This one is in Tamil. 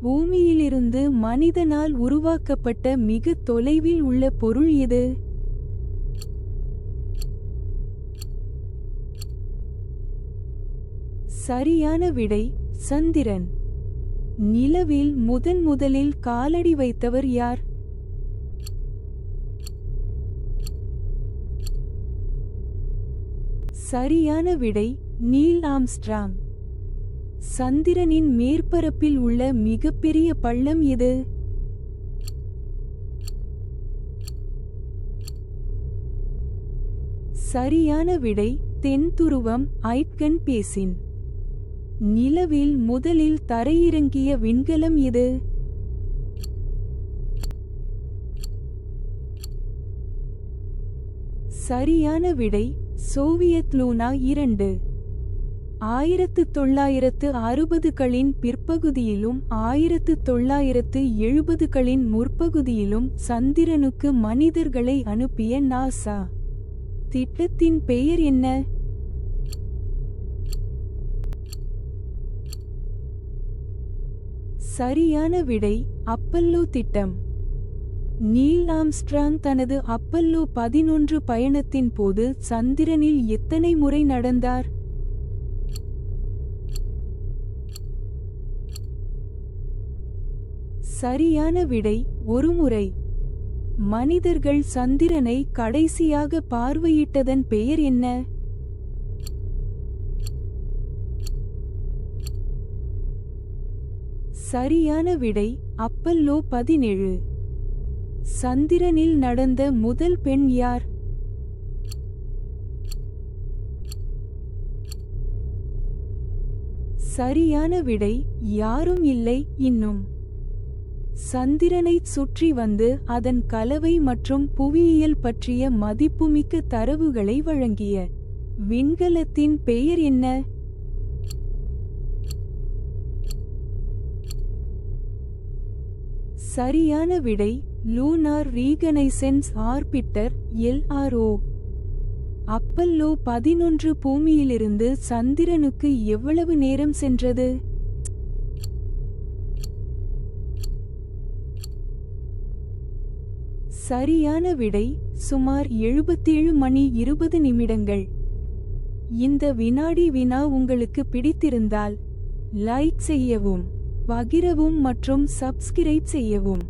பூமியிலிருந்து மனிதனால் உருவாக்கப்பட்ட மிக தொலைவில் உள்ள பொருள் எது சரியான விடை சந்திரன். நிலவில் முதன் முதலில் காலடி வைத்தவர் யார்? சரியான விடை நீல் ஆம்ஸ்ட்ராங். சந்திரனின் மேற்பரப்பில் உள்ள மிகப்பெரிய பள்ளம் எது? சரியான விடை தென்துருவம் ஐட்கன் பேசின். நிலவில் முதலில் தரையிறங்கிய விண்கலம் எது? சரியான விடை சோவியத் லூனா இரண்டு. ஆயிரத்து தொள்ளாயிரத்து அறுபதுகளின் பிற்பகுதியிலும் ஆயிரத்து தொள்ளாயிரத்து எழுபதுகளின் முற்பகுதியிலும் சந்திரனுக்கு மனிதர்களை அனுப்பிய நாசா. திட்டத்தின் பெயர் என்ன? சரியான விடை அப்பல்லோ திட்டம். நீல் ஆம்ஸ்ட்ராங் தனது அப்பல்லோ பதினொன்று பயணத்தின் போது சந்திரனில் எத்தனை முறை நடந்தார்? சரியான விடை ஒருமுறை. மனிதர்கள் சந்திரனை கடைசியாக பார்வையிட்டதன் பெயர் என்ன? சரியான விடை அப்பல்லோ பதினேழு. சந்திரனில் நடந்த முதல் பெண் யார்? சரியான விடை யாரும் இல்லை இன்னும். சந்திரனைச் சுற்றி வந்து அதன் கலவை மற்றும் புவியியல் பற்றிய மதிப்புமிக்க தரவுகளை வழங்கிய. விண்கலத்தின் பெயர் என்ன? சரியான விடை lunar reconnaissance orbiter LRO Apollo பதினொன்று பூமியிலிருந்து சந்திரனுக்கு எவ்வளவு நேரம் சென்றது? சரியான விடை சுமார் எழுபத்தேழு மணி இருபது நிமிடங்கள். இந்த வினாடி வினா உங்களுக்கு பிடித்திருந்தால் லைக் செய்யவும் பகிரவும் மற்றும் சப்ஸ்கிரைப் செய்யவும்.